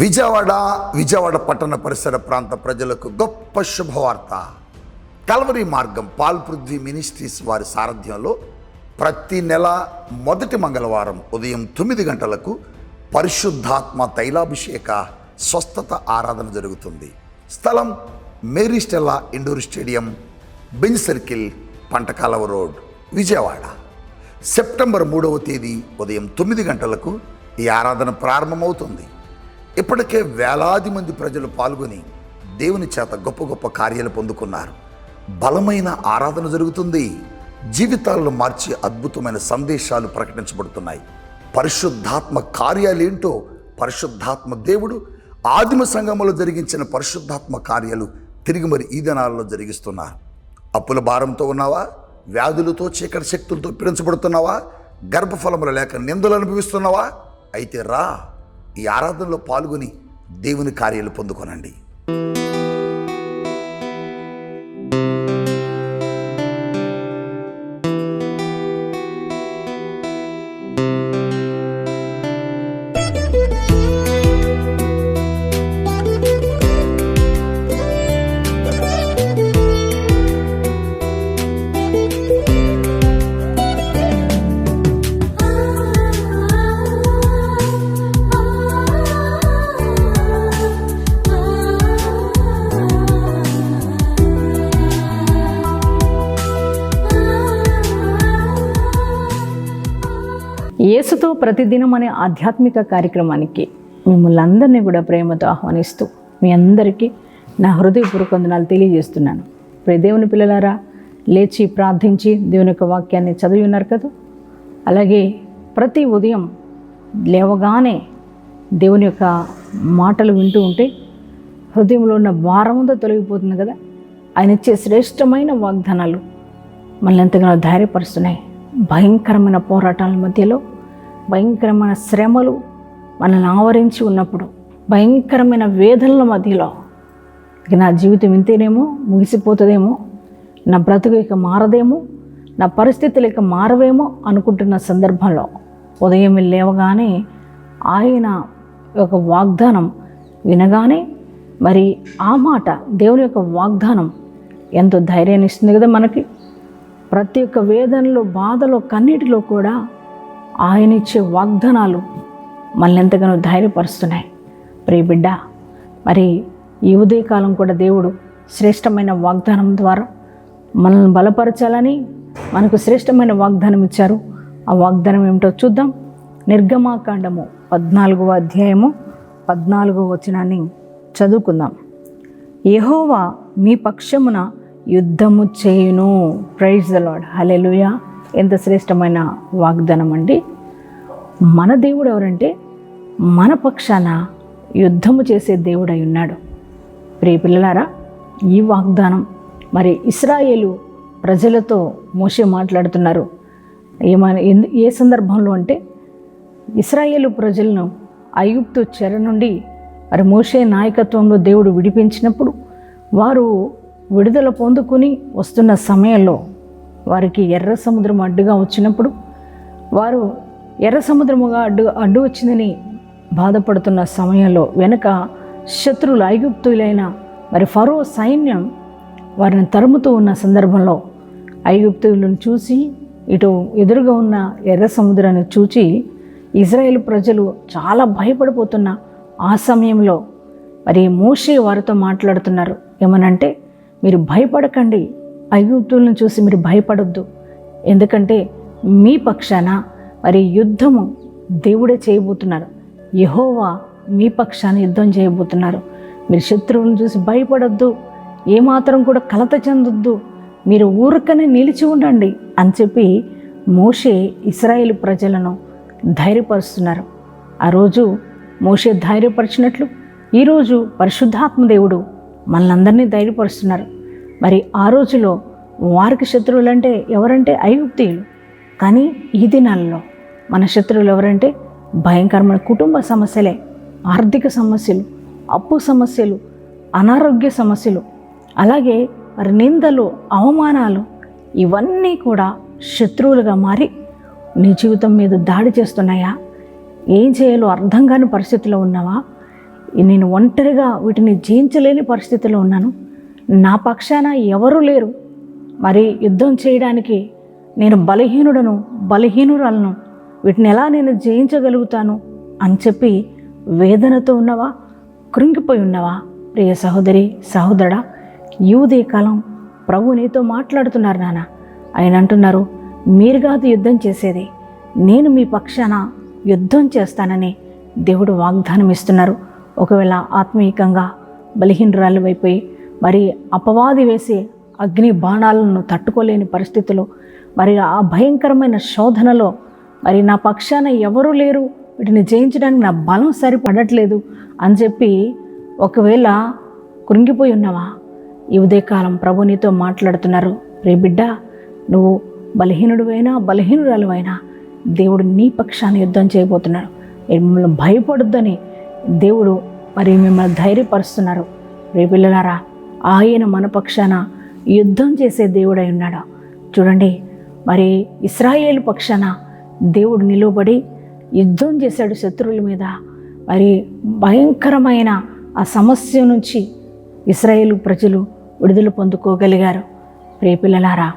విజయవాడ విజయవాడ పట్టణ పరిసర ప్రాంత ప్రజలకు గొప్ప శుభవార్త. కల్వరి మార్గం పాల్పృథ్వీ మినిస్ట్రీస్ వారి సారథ్యంలో ప్రతి నెల మొదటి మంగళవారం ఉదయం తొమ్మిది గంటలకు పరిశుద్ధాత్మ తైలాభిషేక స్వస్థత ఆరాధన జరుగుతుంది. స్థలం Mary Stella indoor stadium bin circle Pantakalava road Vijayawada. September మూడవ తేదీ ఉదయం తొమ్మిది గంటలకు ఈ ఆరాధన ప్రారంభమవుతుంది. ఇప్పటికే వేలాది మంది ప్రజలు పాల్గొని దేవుని చేత గొప్ప గొప్ప కార్యాలు పొందుకున్నారు. బలమైన ఆరాధన జరుగుతుంది. జీవితాలను మార్చి అద్భుతమైన సందేశాలు ప్రకటించబడుతున్నాయి. పరిశుద్ధాత్మ కార్యాలేంటో పరిశుద్ధాత్మ దేవుడు ఆదిమ సంఘంలో జరిగించిన పరిశుద్ధాత్మ కార్యాలు తిరిగి మరి ఈ దినాలలో జరిగిస్తున్నారు. అప్పుల భారంతో ఉన్నావా? వ్యాధులతో చీకటి శక్తులతో పీడించబడుతున్నావా? గర్భఫలములు లేక నిందలు అనుభవిస్తున్నావా? అయితే రా. ఈ ఆరాధనలో పాల్గొని దేవుని కార్యాలు పొందుకొనండి. యేసుతో ప్రతిదినం అనే ఆధ్యాత్మిక కార్యక్రమానికి మిమ్మల్ని అందరినీ కూడా ప్రేమతో ఆహ్వానిస్తూ మీ అందరికీ నా హృదయపూర్వక వందనాలు తెలియజేస్తున్నాను. ప్రియ దేవుని పిల్లలారా లేచి ప్రార్థించి దేవుని యొక్క వాక్యాన్ని చదివి ఉన్నారు కదా? అలాగే ప్రతి ఉదయం లేవగానే దేవుని యొక్క మాటలు వింటూ ఉంటే హృదయంలో ఉన్న భారమంతా తొలగిపోతుంది కదా? ఆయన ఇచ్చే శ్రేష్టమైన వాగ్దానాలు మనల్ని ఎంతగానో ధైర్యపరుస్తున్నాయి. భయంకరమైన పోరాటాల మధ్యలో భయంకరమైన శ్రమలు మనల్ని ఆవరించి ఉన్నప్పుడు భయంకరమైన వేదనల మధ్యలో. ఇక నా జీవితం ఇంతేనేమో ముగిసిపోతుందేమో నా బ్రతుకు ఇక మారదేమో నా పరిస్థితులు ఇక మారవేమో అనుకుంటున్న సందర్భంలో ఉదయం లేవగానే ఆయన యొక్క వాగ్దానం వినగానే మరి ఆ మాట దేవుని యొక్క వాగ్దానం ఎంతో ధైర్యాన్ని ఇస్తుంది కదా మనకి. ప్రతి ఒక్క వేదనలో బాధలో కన్నిటిలో కూడా ఆయన ఇచ్చే వాగ్దానాలు మనల్ని ఎంతగానో ధైర్యపరుస్తున్నాయి. ప్రియ బిడ్డ మరి ఈ ఉదయకాలం కూడా దేవుడు శ్రేష్టమైన వాగ్దానం ద్వారా మనల్ని బలపరచాలని మనకు శ్రేష్టమైన వాగ్దానం ఇచ్చారు. ఆ వాగ్దానం ఏమిటో చూద్దాం. నిర్గమాకాండము పద్నాలుగవ అధ్యాయము పద్నాలుగవ వచనాన్ని చదువుకుందాం. యహోవా మీ పక్షమున యుద్ధము చేయును. ప్రైజ్ ద లాడ్ హలెలుయా ఎంత శ్రేష్టమైన వాగ్దానం అండి. మన దేవుడు ఎవరంటే మన పక్షాన యుద్ధము చేసే దేవుడై ఉన్నాడు. ప్రియ పిల్లలారా ఈ వాగ్దానం మరి ఇస్రాయేలు ప్రజలతో మోసే మాట్లాడుతున్నారు. ఏమని ఎందు- ఏ సందర్భంలో అంటే ఇస్రాయేలు ప్రజలను ఐగుప్తు చెర నుండి మరి మోషే నాయకత్వంలో దేవుడు విడిపించినప్పుడు వారు విడుదల పొందుకుని వస్తున్న సమయంలో వారికి ఎర్ర సముద్రం అడ్డుగా వచ్చినప్పుడు వారు ఎర్ర సముద్రముగా అడ్డు అడ్డు వచ్చిందని బాధపడుతున్న సమయంలో వెనుక శత్రువులు ఐగుప్తులైన మరి ఫరో సైన్యం వారిని తరుముతూ ఉన్న సందర్భంలో ఐగుప్తులను చూసి ఇటు ఎదురుగా ఉన్న ఎర్ర సముద్రాన్ని చూచి ఇజ్రాయేల్ ప్రజలు చాలా భయపడిపోతున్న ఆ సమయంలో మరి మోషే వారితో మాట్లాడుతున్నారు. ఏమనంటే మీరు భయపడకండి. ఐగుప్తులను చూసి మీరు భయపడొద్దు. ఎందుకంటే మీ పక్షాన మరి యుద్ధము దేవుడే చేయబోతున్నారు. యహోవా మీ పక్షాన యుద్ధం చేయబోతున్నారు. మీరు శత్రువులను చూసి భయపడొద్దు. ఏమాత్రం కూడా కలత చెందొద్దు. మీరు ఊరకనే నిలిచి ఉండండి అని చెప్పి మోషే ఇస్రాయేల్ ప్రజలను ధైర్యపరుస్తున్నారు. ఆ రోజు మోషే ధైర్యపరిచినట్లు ఈరోజు పరిశుద్ధాత్మ దేవుడు మనల్ని ధైర్యపరుస్తున్నారు. మరి ఆ రోజులో వారికి శత్రువులు అంటే ఎవరంటే ఐగుప్తీయులు. కానీ ఈ దినాల్లో మన శత్రువులు ఎవరంటే భయంకరమైన కుటుంబ సమస్యలే ఆర్థిక సమస్యలు అప్పు సమస్యలు అనారోగ్య సమస్యలు అలాగే మరి నిందలు అవమానాలు ఇవన్నీ కూడా శత్రువులుగా మారి నీ జీవితం మీద దాడి చేస్తున్నాయా? ఏం చేయాలో అర్థం కాని పరిస్థితిలో ఉన్నావా? నేను ఒంటరిగా వీటిని జయించలేని పరిస్థితిలో ఉన్నాను. నా పక్షాన ఎవరూ లేరు. మరి యుద్ధం చేయడానికి నేను బలహీనుడను బలహీనురాలను వీటిని ఎలా నేను జయించగలుగుతాను అని చెప్పి వేదనతో ఉన్నవా? కృంగిపోయి ఉన్నవా? ప్రియ సహోదరి సహోదరా ఈ కాలం ప్రభు నీతో మాట్లాడుతున్నారు నాన్న. ఆయన అంటున్నారు మీరు కాదు యుద్ధం చేసేది. నేను మీ పక్షాన యుద్ధం చేస్తానని దేవుడు వాగ్దానం ఇస్తున్నారు ఒకవేళ ఆత్మీయంగా బలహీనరాలు అయిపోయి మరి అపవాది వేసే అగ్ని బాణాలను తట్టుకోలేని పరిస్థితులు మరి ఆ భయంకరమైన శోధనలో మరి నా పక్షాన ఎవరూ లేరు. వీటిని జయించడానికి నా బలం సరిపడట్లేదు అని చెప్పి ఒకవేళ కృంగిపోయి ఉన్నావా? ఈ ఉదయకాలం ప్రభు నీతో మాట్లాడుతున్నారు. రే బిడ్డ నువ్వు బలహీనుడువైనా బలహీనురాలువైనా దేవుడు నీ పక్షాన యుద్ధం చేయబోతున్నాడు. మిమ్మల్ని భయపడొద్దని దేవుడు మరి మిమ్మల్ని ధైర్యపరుస్తున్నారు. రేపిల్లలారా ఆయన మన పక్షాన యుద్ధం చేసే దేవుడై ఉన్నాడు. చూడండి మరి ఇస్రాయేల్ పక్షాన దేవుడు నిలువబడి యుద్ధం చేశాడు శత్రువుల మీద. మరి భయంకరమైన ఆ సమస్య నుంచి ఇస్రాయేల్ ప్రజలు విడుదల పొందుకోగలిగారు. రేపిల్లలారా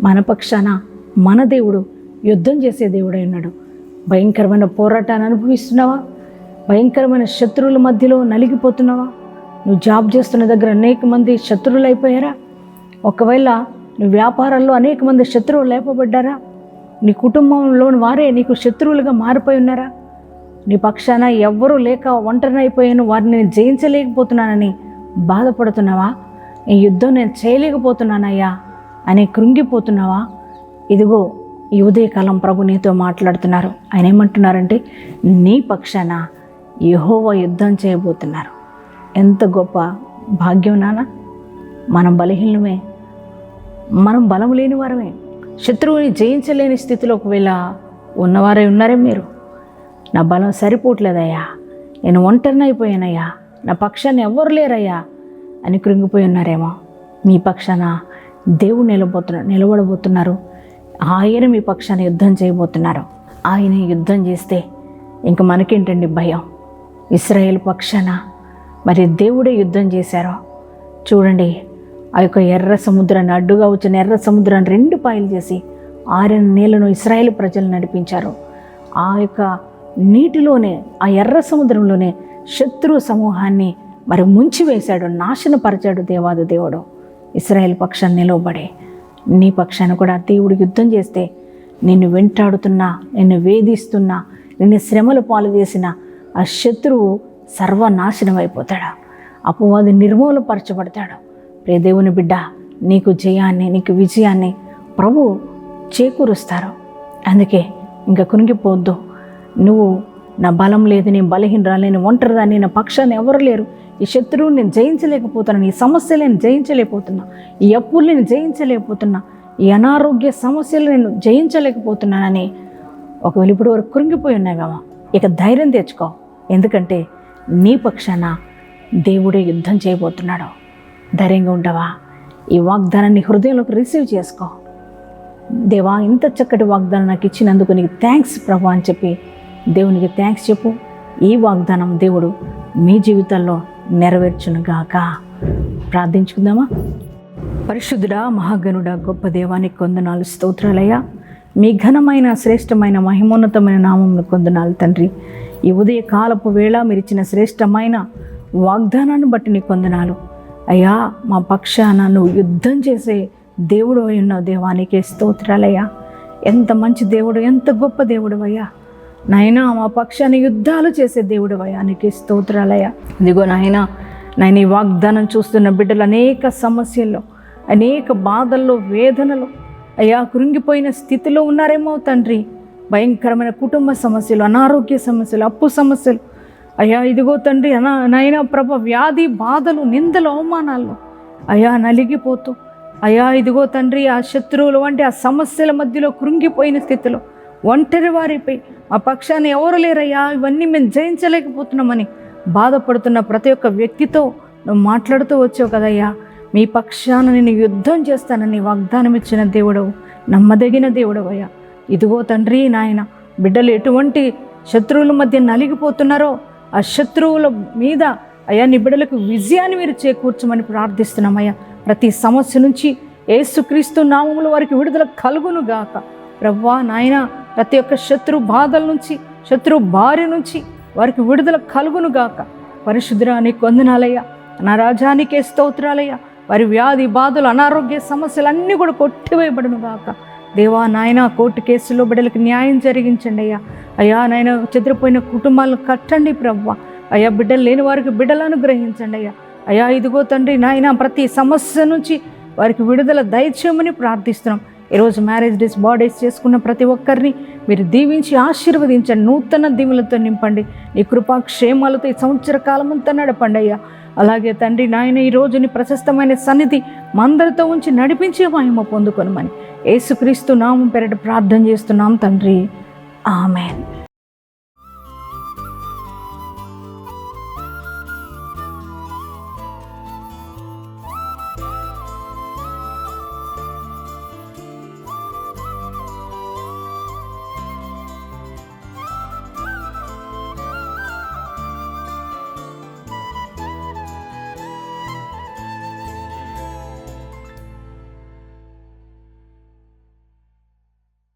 మన పక్షాన మన దేవుడు యుద్ధం చేసే దేవుడై ఉన్నాడు. భయంకరమైన పోరాటాన్ని అనుభవిస్తున్నావా? భయంకరమైన శత్రువుల మధ్యలో నలిగిపోతున్నావా? నువ్వు జాబ్ చేస్తున్న దగ్గర అనేక మంది శత్రువులు అయిపోయారా? ఒకవేళ నువ్వు వ్యాపారాల్లో అనేక మంది శత్రువులు లేపబడ్డారా? నీ కుటుంబంలోని వారే నీకు శత్రువులుగా మారిపోయి ఉన్నారా? నీ పక్షాన ఎవ్వరూ లేక ఒంటరినైపోయాను వారిని నేను జయించలేకపోతున్నానని బాధపడుతున్నావా? ఈ యుద్ధం నేను చేయలేకపోతున్నానయ్యా అని కృంగిపోతున్నావా? ఇదిగో ఈ ఉదయకాలం ప్రభు నీతో మాట్లాడుతున్నారు. ఆయన ఏమంటున్నారంటే నీ పక్షాన యెహోవా యుద్ధం చేయబోతున్నారు. ఎంత గొప్ప భాగ్యం నాన్న. మనం బలహీనమే మనం బలం లేని వారమే. శత్రువుని జయించలేని స్థితిలో ఒకవేళ ఉన్నవారే ఉన్నారే మీరు. నా బలం సరిపోవట్లేదయ్యా. నేను ఒంటరిని అయిపోయానయ్యా నా పక్షాన్ని ఎవ్వరు లేరయ్యా అని కృంగిపోయి ఉన్నారేమో. మీ పక్షాన దేవుడు నిలబోతున్నారు నిలబడబోతున్నారు. ఆయన మీ పక్షాన యుద్ధం చేయబోతున్నారు. ఆయన యుద్ధం చేస్తే ఇంక మనకేంటండి భయం? ఇస్రాయేల్ పక్షాన మరి దేవుడే యుద్ధం చేశారో? చూడండి ఆ యొక్క ఎర్ర సముద్రాన్ని అడ్డుగా వచ్చిన ఎర్ర సముద్రాన్ని రెండు పాయలు చేసి ఆరిన నీళ్ళను ఇస్రాయేల్ ప్రజలు నడిపించారు. ఆ యొక్క నీటిలోనే ఆ ఎర్ర సముద్రంలోనే శత్రు సమూహాన్ని మరి ముంచివేశాడు నాశనపరిచాడు దేవాది దేవుడు. ఇస్రాయేల్ పక్షాన్ని నిలవబడే నీ పక్షాన్ని కూడా దేవుడు యుద్ధం చేస్తే నిన్ను వెంటాడుతున్నా నిన్ను వేధిస్తున్నా నిన్ను శ్రమలు పాలు చేసిన ఆ శత్రువు సర్వనాశనం అయిపోతాడు. అపవాది నిర్మూలపరచబడతాడు. ప్రియదేవుని బిడ్డ నీకు జయాన్ని నీకు విజయాన్ని ప్రభు చేకూరుస్తారు. అందుకే ఇంకా కునిగిపోవద్దు. నువ్వు నా బలం లేదు నేను బలహీనరా నేను ఒంటరిదాన్ని నా పక్షాన్ని ఎవరు లేరు. ఈ శత్రువు నేను జయించలేకపోతున్నాను ఈ సమస్యలు నేను జయించలేకపోతున్నా ఈ అప్పులు నేను జయించలేకపోతున్నా ఈ అనారోగ్య సమస్యలు నేను జయించలేకపోతున్నానని ఒకవేళ ఇప్పుడు వరకు కృంగిపోయి ఉన్నావేమో ఇక ధైర్యం తెచ్చుకో. ఎందుకంటే నీ పక్షాన దేవుడే యుద్ధం చేయబోతున్నాడు. ధైర్యంగా ఉండవా? ఈ వాగ్దానాన్ని హృదయంలోకి రిసీవ్ చేసుకో. దేవా ఇంత చక్కటి వాగ్దానం నాకు ఇచ్చినందుకు నీకు థ్యాంక్స్ ప్రభు అని చెప్పి దేవునికి థ్యాంక్స్ చెప్పు. ఈ వాగ్దానం దేవుడు మీ జీవితంలో నెరవేర్చునుగాక. ప్రార్థించుకుందామా? పరిశుద్ధుడా మహాగనుడ గొప్ప దేవానికి కొందనాలు స్తోత్రాలయ్యా. మీ ఘనమైన శ్రేష్టమైన మహిమోన్నతమైన నామంను కొందనాలు తండ్రి. ఈ ఉదయ కాలపు వేళ మీరు ఇచ్చిన శ్రేష్టమైన వాగ్దానాన్ని బట్టి నీ కొందనాలు అయ్యా మా పక్షాన నువ్వు యుద్ధం చేసే దేవుడు అయి ఉన్నావు దేవానికి స్తోత్రాలయ్యా. ఎంత మంచి దేవుడు ఎంత గొప్ప దేవుడు అయ్యా. నాయనా మా పక్షాన్ని యుద్ధాలు చేసే దేవుడు అయానికి స్తోత్రాలయ్యా. ఇదిగో నాయనా నాయన ఈ వాగ్దానం చూస్తున్న బిడ్డలు అనేక సమస్యల్లో అనేక బాధల్లో వేదనలో అయ్యా కృంగిపోయిన స్థితిలో ఉన్నారేమో తండ్రి. భయంకరమైన కుటుంబ సమస్యలు అనారోగ్య సమస్యలు అప్పు సమస్యలు. అయ్యా ఇదిగో తండ్రి అనా నాయన ప్రభ వ్యాధి బాధలు నిందలు అవమానాల్లో అయ్యా నలిగిపోతూ. అయ్యా ఇదిగో తండ్రి ఆ శత్రువులు వంటి ఆ సమస్యల మధ్యలో కృంగిపోయిన స్థితిలో ఒంటరి వారిపై ఆ పక్షాన్ని ఎవరు లేరయ్యా? ఇవన్నీ మేము జయించలేకపోతున్నామని బాధపడుతున్న ప్రతి ఒక్క వ్యక్తితో నువ్వు మాట్లాడుతూ వచ్చావు కదయ్యా. మీ పక్షాన నేను యుద్ధం చేస్తానని వాగ్దానం ఇచ్చిన దేవుడవు నమ్మదగిన దేవుడవయ్యా. ఇదిగో తండ్రి నాయన బిడ్డలు ఎటువంటి శత్రువుల మధ్య నలిగిపోతున్నారో ఆ శత్రువుల మీద అయ్యా నీ బిడ్డలకు విజయాన్ని మీరు చేకూర్చమని ప్రార్థిస్తున్నామయ్యా. ప్రతి సమస్య నుంచి ఏసుక్రీస్తు నామములు వారికి విడుదల కలుగును గాక ప్రవ్వా నాయన ప్రతి ఒక్క శత్రు బాధల నుంచి శత్రు భార్య నుంచి వారికి విడుదల కలుగును గాక పరిశుద్ధురా నీకు వందనాలయ్యా. నా స్తోత్రాలయ్యా. వారి వ్యాధి బాధలు అనారోగ్య సమస్యలు అన్నీ కూడా కొట్టివేయబడును గాక దేవా నాయన కోర్టు కేసులో బిడ్డలకు న్యాయం జరిగించండి అయ్యా. అయ్యా నాయన చెదిరిపోయిన కుటుంబాలను కట్టండి ప్రవ్వ. అయ్యా బిడ్డలు లేని వారికి బిడ్డలను గ్రహించండి అయ్యా. అయ్యా ఇదిగో తండ్రి నాయన ప్రతి సమస్య నుంచి వారికి విడుదల దయచేయమని ప్రార్థిస్తున్నాం. ఈరోజు మ్యారేజ్ డేస్ బాడీస్ చేసుకున్న ప్రతి ఒక్కరిని మీరు దీవించి ఆశీర్వదించండి. నూతన దీవులతో నింపండి. నీ కృపా క్షేమాలతో ఈ సంవత్సర కాలం అంతా నడపండి అయ్యా. అలాగే తండ్రి నాయన ఈ రోజుని ప్రశస్తమైన సన్నిధి మందరితో ఉంచి నడిపించే మహిమ పొందుకొనమని. యేసుక్రీస్తు నామం పెరట ప్రార్థన చేస్తున్నాం తండ్రి. ఆమెన్.